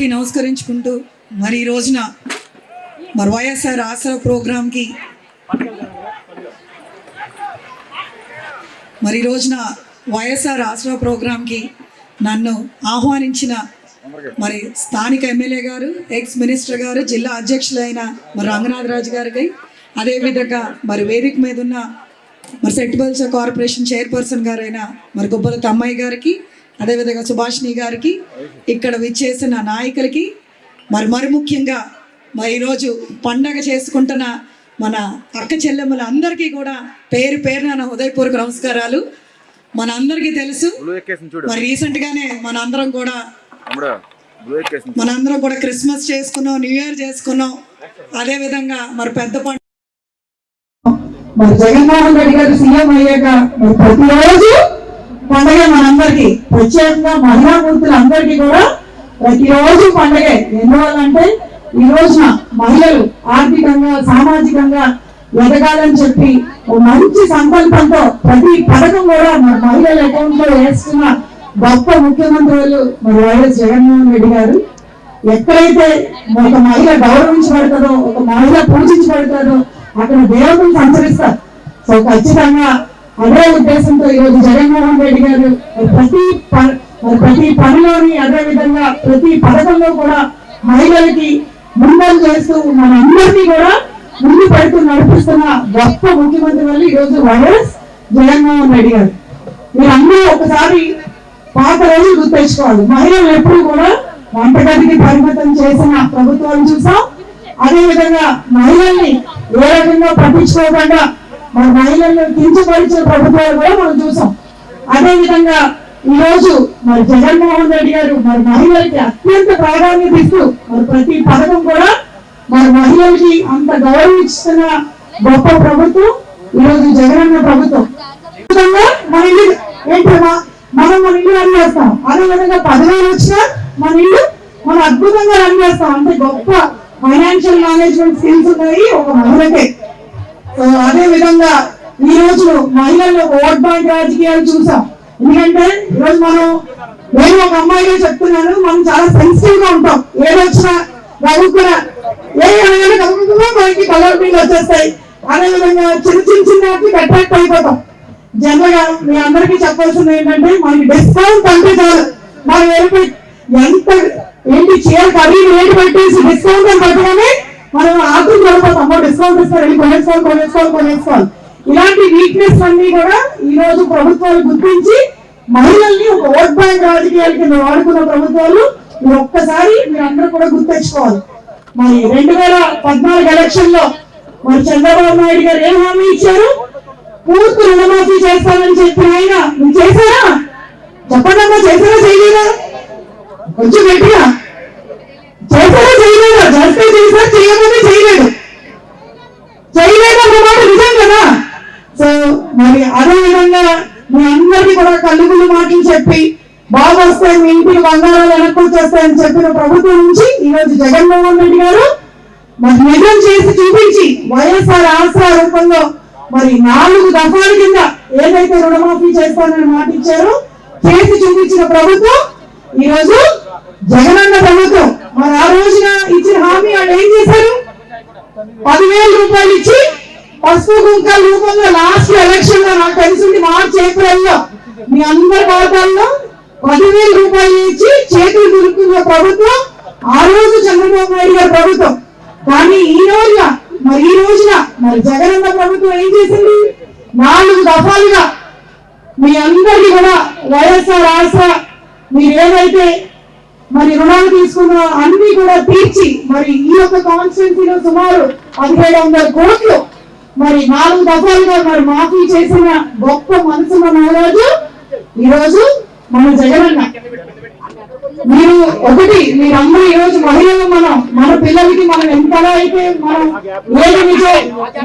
అందరికీ నమస్కరించుకుంటూ మరి ఈ రోజున మరి వైఎస్ఆర్ ఆసరా ప్రోగ్రాంకి మరి ఈ రోజున వైఎస్ఆర్ ఆసరా ప్రోగ్రాంకి నన్ను ఆహ్వానించిన మరి స్థానిక ఎమ్మెల్యే గారు ఎక్స్ మినిస్టర్ గారు జిల్లా అధ్యక్షులైన మరి రంగనాథరాజు గారికి అదేవిధంగా మరి వేదిక మీద ఉన్న మరి సెట్బల్స్ కార్పొరేషన్ చైర్పర్సన్ గారైన మరి గుబ్బల తమ్మయ్య గారికి అదేవిధంగా సుభాషిణి గారికి ఇక్కడ విచ్చేసిన నాయకులకి మరి మరి ముఖ్యంగా మరి ఈరోజు పండగ చేసుకుంటున్న మన అక్క చెల్లెమ్మల అందరికీ కూడా పేరు పేరున నా హృదయపూర్వక నమస్కారాలు. మన అందరికీ తెలుసు మరి రీసెంట్ గానే మన అందరం కూడా ఎక్కేసింది మనందరం కూడా క్రిస్మస్ చేసుకున్నాం న్యూ ఇయర్ చేసుకున్నాం. అదే విధంగా మరి పెద్ద పండుగ మరి జగన్మోహన్ రెడ్డి గారు సీఎం అయ్యాక మరి ప్రతిరోజు పండగ మనందరికి ప్రత్యేకంగా మహిళా మూర్తులందరికీ కూడా ప్రతిరోజు పండగే. ఎందువల్లంటే ఈ రోజున మహిళలు ఆర్థికంగా సామాజికంగా ఎదగాలని చెప్పి ఓ మంచి సంకల్పంతో ప్రతి పథకం కూడా మన మహిళల అకౌంట్లో వేస్తున్న గొప్ప ముఖ్యమంత్రులు మరి వైఎస్ జగన్మోహన్ రెడ్డి గారు. ఎక్కడైతే ఒక మహిళ గౌరవించబడుతుందో ఒక మహిళ పూజించబడుతుందో అక్కడ దేవతలు సంచరిస్తారు. సో ఖచ్చితంగా అదే ఉద్దేశంతో ఈరోజు జగన్మోహన్ రెడ్డి గారు ప్రతి ప్రతి పనిలోని అదే విధంగా ప్రతి పథకంలో కూడా మహిళలకి ముందలు చేస్తూ మన అందరినీ కూడా ముందు పెడుతూ నడిపిస్తున్న గొప్ప ముఖ్యమంత్రి వల్ల ఈరోజు వైఎస్ జగన్మోహన్ రెడ్డి గారు. మీరందరూ ఒకసారి పాత రోజులు గుర్తించుకోవాలి మహిళలు ఎప్పుడు కూడా వంటగదికి పరిమితం చేసిన ప్రభుత్వాలు చూసాం. అదే విధంగా మహిళల్ని ఏ రకంగా పట్టించుకోకుండా మన మహిళలను కించపరిచే ప్రభుత్వాలు కూడా మనం చూసాం. అదే విధంగా ఈ రోజు మరి జగన్మోహన్ రెడ్డి గారు మరి మహిళలకి అత్యంత ప్రాధాన్యత ఇస్తూ మరి ప్రతి పథకం కూడా మరి మహిళలకి అంత గౌరవిస్తున్న గొప్ప ప్రభుత్వం ఈ రోజు జగనన్న ప్రభుత్వం. మన ఇల్లు ఏంటమ్మా మనం మన ఇల్లు రన్ చేస్తాం. అదే విధంగా పదివేలు వచ్చినా మన ఇల్లు మనం అద్భుతంగా రన్ చేస్తాం. అంటే గొప్ప ఫైనాన్షియల్ మేనేజ్మెంట్ స్కిల్స్ ఉన్నాయి ఒక మహిళకే. అదే విధంగా ఈ రోజు మహిళల్లో ఓట్ బ్యాంక్ రాజకీయాలు చూసాం. ఎందుకంటే ఈరోజు మనం నేను ఒక అమ్మాయిగా చెప్తున్నాను మనం చాలా సెన్సిటివ్గా ఉంటాం. ఏదొచ్చినా కూడా ఏ అనగానే గమ్ముగా మనకి కలర్ బిల్ వచ్చేస్తాయి. అదే విధంగా చిన్న చిన్న చిన్న అట్రాక్ట్ అయిపోతాం. జనరల్గా మీ అందరికీ చెప్పాల్సింది ఏంటంటే మనకి డిస్కౌంట్ అంటే చాలు. మనం వెళ్ళిపోయి ఎంత ఏంటి చీర కర్రీ రేటు పెట్టేసి డిస్కౌంట్ అని పెట్టగానే మనం ఆకు పడిపోతాం డిస్కౌంట్ ఇస్తారు. వెళ్ళి కొనేసుకోవాలి కొనేసుకోవాలి కొనేసుకోవాలి ఇలాంటి వీక్నెస్ అన్ని కూడా ఈ రోజు ప్రభుత్వాలు గుర్తించి మహిళల్ని ఒక ఓట్ బ్యాంక్ రాజకీయాల కింద వాడుకున్న ప్రభుత్వాలు మీరు ఒక్కసారి మీరందరూ కూడా గుర్తించుకోవాలి మరి రెండు వేల పద్నాలుగు ఎలక్షన్లో మరి చంద్రబాబు నాయుడు గారు ఏం హామీ ఇచ్చారు? పూర్తి రుణమాఫీ చేస్తానని చెప్పిన ఆయన నువ్వు చేశారా? చెప్పండి అమ్మా చేశారా చేయలేదా? కొంచెం గట్టిగా. చేశారా చేయలేదా? చేస్తే చేసినా చేయకపోతే చేయలేదు. చేయలేదు అన్న మాట నిజం కదా? సో మరి అదే విధంగా మీ అందరికీ కూడా కళ్ళుగుళ్ళు మాటలు చెప్పి బాగా వస్తాయి మీ ఇంటికి బంగారాలు వెనక్కి వచ్చేస్తాయని చెప్పిన ప్రభుత్వం నుంచి ఈ రోజు జగన్మోహన్ రెడ్డి గారు మరి నిజం చేసి చూపించి వైఎస్ఆర్ ఆసరా రూపంలో మరి నాలుగు దఫాల కింద ఏదైతే రుణమాఫీ చేస్తానని మాట ఇచ్చారో చేసి చూపించిన ప్రభుత్వం ఈ రోజు జగనన్న ప్రభుత్వం మరి ఆ రోజున ఇచ్చిన హామీ వాళ్ళు ఏం చేశారు? పదివేల రూపాయలు ఇచ్చి పసుపు కుంకాల రూపంలో లాస్ట్ ఎలక్షన్లో నాకు తెలిసింది మార్చి ఏప్రిల్లో మీ అందరి ఖాతాల్లో పదివేల రూపాయలు ఇచ్చి చేతులు దురుకున్న ప్రభుత్వం ఆ రోజు చంద్రబాబు నాయుడు గారి ప్రభుత్వం. కానీ ఈ రోజున మరి ఈ రోజున మరి జగనన్న ప్రభుత్వం ఏం చేసింది? నాలుగు దఫాలుగా మీ అందరికీ కూడా వైఎస్ఆర్ ఆశ మీరు ఏదైతే మరి రుణాలు తీసుకున్న అన్ని కూడా తీర్చి మరి ఈ యొక్క కాన్స్టిట్యున్సీలో సుమారు పదిహేడు వందల కోట్లు మరి నాలుగు దఫాలుగా మరి మాఫీ చేసిన గొప్ప మనసున్న మన ఈ ఈరోజు మన జగనన్న. మీరు ఒకటి మీరందరూ ఈ రోజు మహిళలు మనం మన పిల్లలకి మనం ఎంతగా అయితే మనం ఏది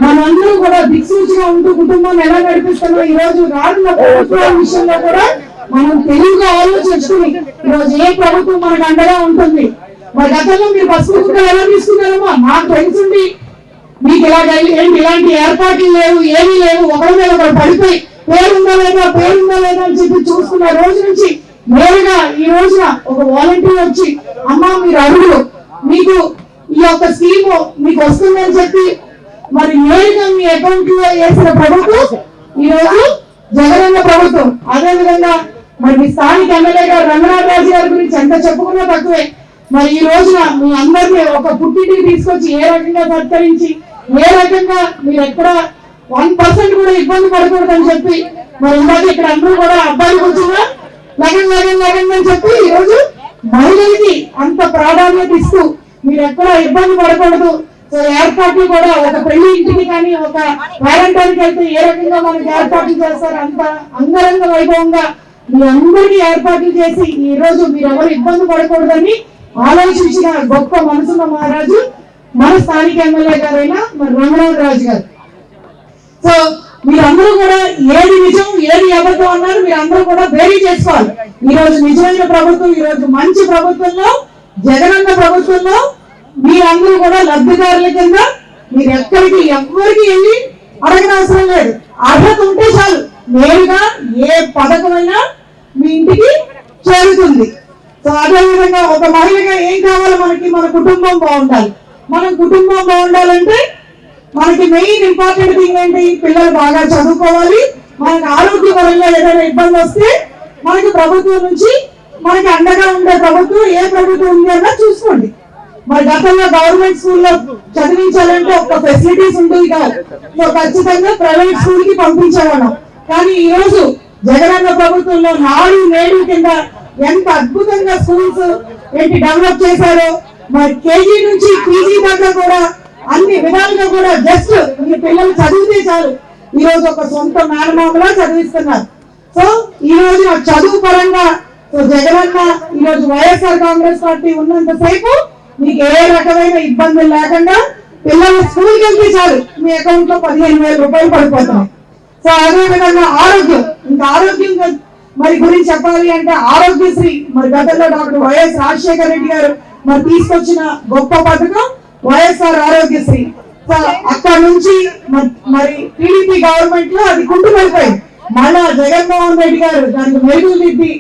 మనందరూ కూడా దిక్సూచిగా ఉంటూ కుటుంబాన్ని ఎలా నడిపిస్తామో ఈ రోజు రానున్న ప్రభుత్వం విషయంలో కూడా మనం తెలివిగా ఆలోచించుకుని ఈ రోజు ఏ ప్రభుత్వం మనకు అండగా ఉంటుంది? మరి గతంలో మీరు బస్సు కుక్కలు ఎలా తీసుకున్నారమ్మా? నాకు తెలిసింది మీకు ఇలా ఏంటి ఇలాంటి ఏర్పాట్లు లేవు ఏమీ లేవు. ఒకరి మీద ఒకరు పడిపోయి పేరుందా లేదా పేరుందా లేదా అని చెప్పి చూసుకున్న రోజు నుంచి నేరుగా ఈ రోజున ఒక వాలంటీర్ వచ్చి అమ్మా మీరు అడుగులు మీకు ఈ యొక్క స్కీమ్ మీకు వస్తుందని చెప్పి మరి నేరుగా మీ అకౌంట్లో వేసిన ప్రభుత్వం ఈ రోజు జగనన్న ప్రభుత్వం. అదే విధంగా మరి మీ స్థానిక ఎమ్మెల్యే గారు రంగనాథరాజు గారి గురించి ఎంత చెప్పుకున్నా తక్కువే. మరి ఈ రోజున మీ అందరినీ ఒక పుట్టింటికి తీసుకొచ్చి ఏ రకంగా సత్కరించి ఏ రకంగా మీరు ఎక్కడ వన్ పర్సెంట్ కూడా ఇబ్బంది పడకూడదని చెప్పి మరి ఇందాక ఇక్కడ అందరూ కూడా అబ్బాయిలు కూర్చున్నా లగన్ లగన్ లగన్ అని చెప్పి ఈ రోజు మహిళలకి అంత ప్రాధాన్యత ఇస్తూ మీరు ఎక్కడ ఇబ్బంది పడకూడదు. సో ఏర్పాట్లు కూడా ఒక పెళ్ళి ఇంటికి కానీ ఒక వాలంటీర్కి వెళ్తే ఏ రకంగా మనకి ఏర్పాట్లు చేస్తారు అంత అంగరంగ వైభవంగా మీ అందరికీ ఏర్పాట్లు చేసి ఈ రోజు మీరు ఎవరు ఇబ్బంది పడకూడదని ఆలోచించిన గొప్ప మనసున్న మహారాజు మన స్థానిక ఎమ్మెల్యే గారైన మరి రంగనాథ్ రాజు గారు. సో మీరందరూ కూడా ఏది నిజం ఏది అబద్ధం అన్నారు మీరందరూ కూడా బేరీ చేసుకోవాలి. ఈ రోజు నిజమైన ప్రభుత్వం ఈ రోజు మంచి ప్రభుత్వంలో జగనన్న ప్రభుత్వంలో మీరందరూ కూడా లబ్ధిదారుల కింద మీరు ఎక్కడికి ఎవ్వరికి వెళ్ళి అడగనవసరం లేదు. అర్హత ఉంటే చాలు. నేరుగా ఏ పథకమైనా మీ ఇంటికి చేరుతుంది. సో అదేవిధంగా ఒక మహిళగా ఏం కావాలో మనకి? మన కుటుంబం బాగుండాలి. మనం కుటుంబం బాగుండాలంటే మనకి మెయిన్ ఇంపార్టెంట్ థింగ్ ఏంటి? పిల్లలు బాగా చదువుకోవాలి. మనకి ఆరోగ్యపరంగా ఏదైనా ఇబ్బంది వస్తే మనకి ప్రభుత్వం నుంచి మనకి అండగా ఉండే ప్రభుత్వం ఏ ప్రభుత్వం ఉంది అన్న చూసుకోండి. మరి గతంలో గవర్నమెంట్ స్కూల్లో చదివించాలంటే ఒక ఫెసిలిటీస్ ఉంటుంది కాదు సో ఖచ్చితంగా ప్రైవేట్ స్కూల్కి పంపించాలన్నా కానీ ఈ రోజు జగనన్న ప్రభుత్వంలో నాడు నేడు కింద ఎంత అద్భుతంగా స్కూల్స్ ఏంటి డెవలప్ చేశారో మరి కేజీ నుంచి పీజీ దాకా కూడా అన్ని విధాలుగా కూడా జస్ట్ మీ పిల్లలు చదివితే చాలు. ఈ రోజు ఒక సొంత మేనమామలా చదివిస్తున్నారు. సో ఈ రోజు చదువు పరంగా సో జగనన్న ఈ రోజు వైఎస్ఆర్ కాంగ్రెస్ పార్టీ ఉన్నంత సేపు మీకు ఏ రకమైన ఇబ్బందులు లేకుండా పిల్లలు స్కూల్కి వెళ్తే చాలు. మీ అకౌంట్లో పదిహేను వేల రూపాయలు పడిపోతాం సో అదే విధంగా ఆరోగ్యం. ఇంకా ఆరోగ్యం మరి గురించి చెప్పాలి అంటే ఆరోగ్యశ్రీ మరి గతంలో డాక్టర్ వైఎస్ రాజశేఖర రెడ్డి గారు మరి తీసుకొచ్చిన గొప్ప పథకం వైఎస్ఆర్ ఆరోగ్యశ్రీ. సో అక్కడ నుంచి మరి టీడీపీ గవర్నమెంట్లో అది కుంటుపడిపోయింది. మళ్ళా జగన్మోహన్ రెడ్డి గారు దానికి మెరుగులు దిద్ది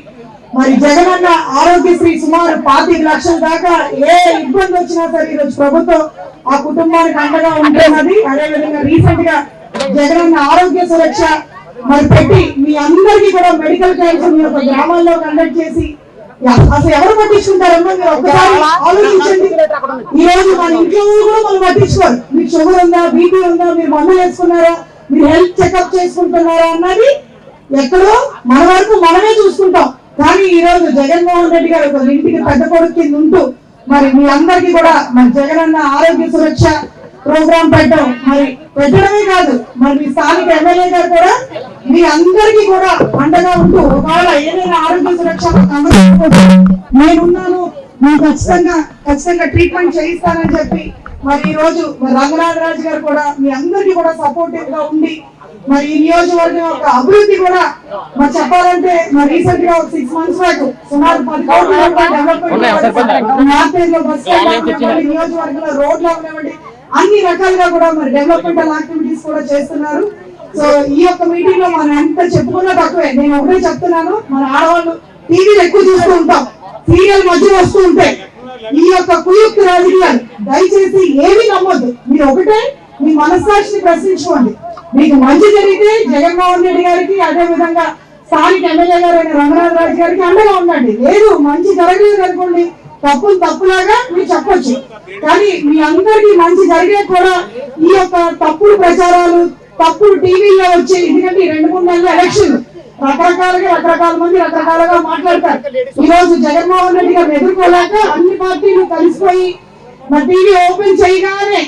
మరి జగనన్న ఆరోగ్యశ్రీ సుమారు పాతిక లక్షల దాకా ఏ ఇబ్బంది వచ్చినా సరే ఈరోజు ప్రభుత్వం ఆ కుటుంబానికి అండగా ఉంటున్నది. అదేవిధంగా రీసెంట్గా జగనన్న ఆరోగ్య సురక్ష మరి పెట్టి మీ అందరికీ కూడా మెడికల్ క్యాంప్స్ మీ యొక్క గ్రామాల్లో కండక్ట్ చేసి అసలు ఎవరు పట్టించుకుంటారమ్మా మీరు ఒక్కసారి ఆలోచించండి. ఈ రోజు మన ఇంట్లో కూడా మనం పట్టించుకోరు. మీకు షుగర్ ఉందా బీపీ ఉందా మీరు మందులు వేసుకున్నారా మీరు హెల్త్ చెకప్ చేసుకుంటున్నారా అన్నది ఎక్కడో మన వరకు మనమే చూసుకుంటాం. కానీ ఈ రోజు జగన్మోహన్ రెడ్డి గారు ఒక ఇంటికి పెద్ద కొడుకు కింద ఉంటూ మరి మీ అందరికీ కూడా మరి జగనన్న ఆరోగ్య సురక్ష ప్రోగ్రాం పెట్టడం మరి పెట్టడమే కాదు మరి మీ స్థానిక ఎమ్మెల్యే గారు కూడా మీ అందరికీ కూడా అండగా ఉంటూ ఒకవేళ ఏదైనా ఆరోగ్య సురక్ష నేనున్నాను మీకు ఖచ్చితంగా ఖచ్చితంగా ట్రీట్మెంట్ చేయిస్తానని చెప్పి మరి ఈ రోజు మరి రంగనాథ్ రాజు గారు కూడా మీ అందరికీ కూడా సపోర్టివ్గా ఉండి మరి ఈ నియోజకవర్గం యొక్క అభివృద్ధి కూడా మరి చెప్పాలంటే మరి రీసెంట్గా ఒక సిక్స్ మంత్స్ బ్యాక్ సుమారు పది కోట్ల రూపాయల డెవలప్మెంట్ నియోజకవర్గంలో రోడ్లు అవనివ్వండి అన్ని రకాలుగా కూడా మరి డెవలప్మెంటల్ యాక్టివిటీస్ కూడా చేస్తున్నారు. సో ఈ యొక్క మీటింగ్లో మనం ఎంత చెప్పుకున్నా తక్కువే. నేను ఒకటే చెప్తున్నాను మన ఆడవాళ్ళు టీవీలు ఎక్కువ చూస్తూ ఉంటాం. సీరియల్ మధ్య వస్తూ ఉంటాయి ఈ యొక్క కుయుక్తి రాజకీయాలు దయచేసి ఏమీ నమ్మొద్దు. మీరు ఒకటే మీ మనస్సాక్షిని ప్రశ్నించుకోండి. మీకు మంచి జరిగితే జగన్మోహన్ రెడ్డి గారికి అదే విధంగా స్థానిక ఎమ్మెల్యే గారైన రంగనాథ్ రాజు గారికి అండగా ఉండండి. లేదు మంచి జరగలేదు అనుకోండి. తప్పులు తప్పులాగా మీరు చెప్పొచ్చు. కానీ మీ అందరికీ మంచి జరిగే కూడా ఈ యొక్క తప్పుడు ప్రచారాలు తప్పుడు టీవీలో వచ్చే ఎందుకంటే రెండు మూడు నెలల ఎలక్షన్. రకరకాలుగా రకరకాల మంది రకరకాలుగా మాట్లాడతారు. ఈ రోజు జగన్మోహన్ రెడ్డి గారు ఎదుర్కోలేక అన్ని పార్టీలు కలిసిపోయి మా టీవీ ఓపెన్ చేయగానే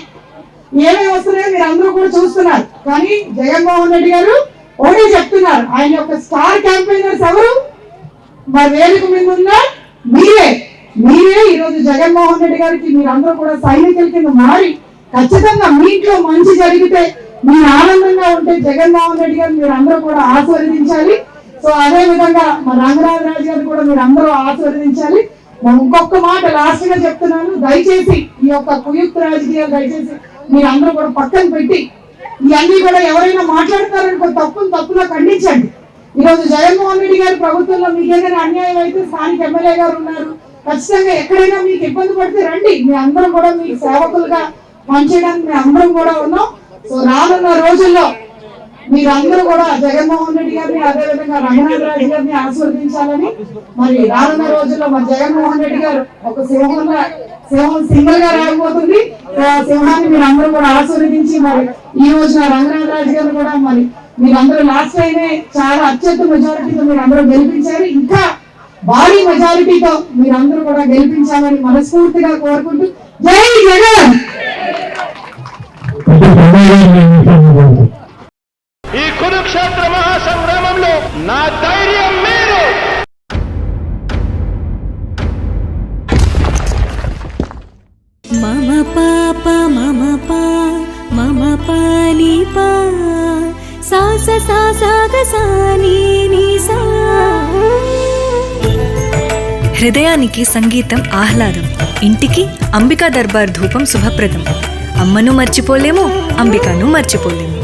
ఏమేమి వస్తున్నాయో మీరు అందరూ కూడా చూస్తున్నారు. కానీ జగన్మోహన్ రెడ్డి గారు ఒకటే చెప్తున్నారు. ఆయన యొక్క స్టార్ క్యాంపెయినర్స్ ఎవరు? మరి వేదిక మీద ఉన్న మీరే. మీరే ఈరోజు జగన్మోహన్ రెడ్డి గారికి మీరందరూ కూడా సైనికుల కింద మారి ఖచ్చితంగా మీట్లో మంచి జరిగితే మీరు ఆనందంగా ఉంటే జగన్మోహన్ రెడ్డి గారు మీరు అందరూ కూడా ఆశీర్వదించాలి. సో అదే విధంగా మా రంగరాజు రాజు గారు కూడా మీరు అందరూ ఆశీర్వదించాలి. నేను ఇంకొక మాట లాస్ట్గా చెప్తున్నాను. దయచేసి ఈ యొక్క కుయుక్త రాజకీయాలు దయచేసి మీరు అందరూ కూడా పక్కన పెట్టి ఇవన్నీ కూడా ఎవరైనా మాట్లాడతారనుకో తప్పును తప్పులో ఖండించండి. ఈరోజు జగన్మోహన్ రెడ్డి గారి ప్రభుత్వంలో మీకు ఏదైనా అన్యాయం అయితే స్థానిక ఎమ్మెల్యే గారు ఉన్నారు. ఖచ్చితంగా ఎక్కడైనా మీకు ఇబ్బంది పడితే రండి. మీ అందరం కూడా మీకు సేవకులుగా పనిచేయడానికి మేము అందరం కూడా ఉన్నాం. సో రానున్న రోజుల్లో మీరందరూ కూడా జగన్మోహన్ రెడ్డి గారిని అదేవిధంగా రంగనాథరాజు గారిని ఆశీర్వదించాలని మరి రానున్న రోజుల్లో మరి జగన్మోహన్ రెడ్డి గారు ఒక సింహంగా సింహం సింగల్గా రాకపోతుంది సింహాన్ని మీరు అందరూ కూడా ఆశీర్వదించి మరి ఈ రోజున రంగనాథరాజు గారు కూడా మరి మీరందరూ లాస్ట్ టైమే చాలా అత్యంత మెజారిటీతో మీరు అందరూ గెలిపించారు. ఇంకా భారీ మెజారిటీతో మీరందరూ కూడా గెలిపించాలని మనస్ఫూర్తిగా కోరుకుంటూ జై జగన్! ఈ కురుక్షేత్ర మహాసంగ్రామంలో నా ధైర్యం మీరు మమ పాప మమ పా మమ పాని పా సా స సా సా గ సా నీ నీ సా. హృదయానికి సంగీతం ఆహ్లాదం. ఇంటికి అంబికా దర్బార్ ధూపం శుభప్రదం. అమ్మను మర్చిపోలేము అంబికాను మర్చిపోలేము.